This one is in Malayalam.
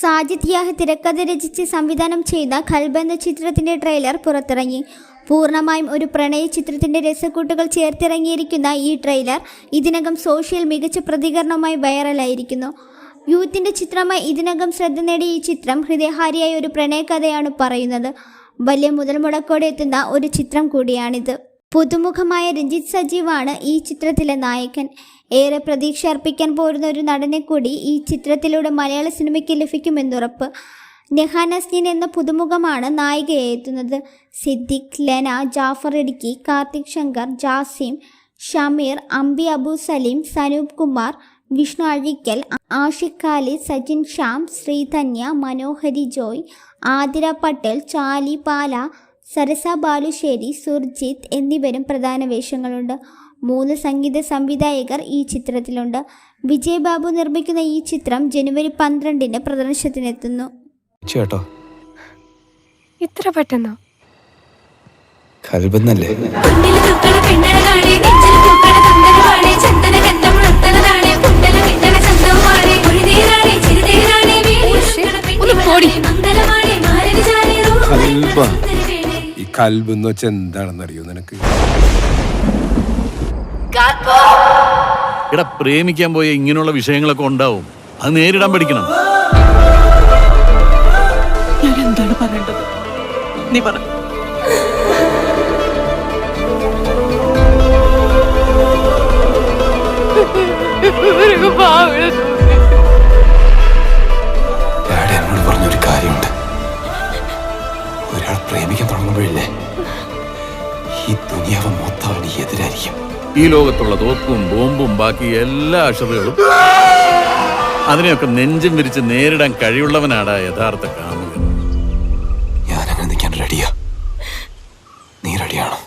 സാജിദ് യാഹ് തിരക്കഥ രചിച്ച് സംവിധാനം ചെയ്ത ഖൽബ് എന്ന ചിത്രത്തിന്റെ ട്രെയിലർ പുറത്തിറങ്ങി. പൂർണമായും ഒരു പ്രണയ ചിത്രത്തിന്റെ രസക്കൂട്ടുകൾ ചേർത്തിറങ്ങിയിരിക്കുന്ന ഈ ട്രെയിലർ ഇതിനകം സോഷ്യൽ മികച്ച പ്രതികരണവുമായി വൈറലായിരിക്കുന്നു. യൂത്തിന്റെ ചിത്രമായി ഇതിനകം ശ്രദ്ധ നേടിയ ഈ ചിത്രം ഹൃദയഹാരിയായ ഒരു പ്രണയകഥയാണ് പറയുന്നത്. വലിയ മുതൽ മുടക്കോടെ എത്തുന്ന ഒരു ചിത്രം കൂടിയാണിത്. പുതുമുഖമായ രഞ്ജിത്ത് സജീവാണ് ഈ ചിത്രത്തിലെ നായകൻ. ഏറെ പ്രതീക്ഷ അർപ്പിക്കാൻ പോരുന്ന ഒരു നടനെ കൂടി ഈ ചിത്രത്തിലൂടെ മലയാള സിനിമയ്ക്ക് ലഭിക്കുമെന്നുറപ്പ്. നെഹാൻ അസ്നിൻ എന്ന പുതുമുഖമാണ് നായികയായി എത്തുന്നത്. സിദ്ദിഖ് ലെന ജാഫർ ഇടുക്കി കാർത്തിക് ശങ്കർ ജാസിം ഷമീർ അംബി അബു സലീം സനൂപ് കുമാർ വിഷ്ണു അഴിക്കൽ ആഷിഖ് ഖാലി സജിൻ ഷ്യാം ശ്രീധന്യ മനോഹരി ജോയ് ആതിര പട്ടേൽ ചാലി പാല സരസ ബാലുശ്ശേരി സുർജിത്ത് എന്നിവരും പ്രധാന വേഷങ്ങളുണ്ട്. മൂന്ന് സംഗീത സംവിധായകർ ഈ ചിത്രത്തിലുണ്ട്. വിജയ് ബാബു നിർമ്മിക്കുന്ന ഈ ചിത്രം ജനുവരി പന്ത്രണ്ടിന് പ്രദർശനത്തിനെത്തുന്നു. ചേട്ടോ. ഇത്ര പെട്ടെന്നോ? കൽബന്നല്ലേ? കൽബാ. ഈ കൽബ് എന്ന് വെച്ചാൽ എന്താണെന്ന് അറിയോ നിനക്ക്? എടാ പ്രേമിക്കാൻ പോയ ഇങ്ങനെയുള്ള വിഷയങ്ങളൊക്കെ ഉണ്ടാവും. അത് നേരിടാൻ പഠിക്കണം. ഞാൻ എന്താണ് പറയേണ്ടത്? നീ പറ. തുടങ്ങുമ്പോഴില്ലേ ഈ ദുനിയാവ് മൊത്തം അവന് എതിരായിരിക്കും. ഈ ലോകത്തുള്ള തോക്കും ബോംബും ബാക്കി എല്ലാ അക്ഷതകളും അതിനെയൊക്കെ നെഞ്ചും വിരിച്ച് നേരിടാൻ കഴിവുള്ളവനാടാ യഥാർത്ഥ കാമുകൻ. ഞാനങ്ങനെ നിൽക്കാൻ റെഡിയാ നീ റെഡിയാണോ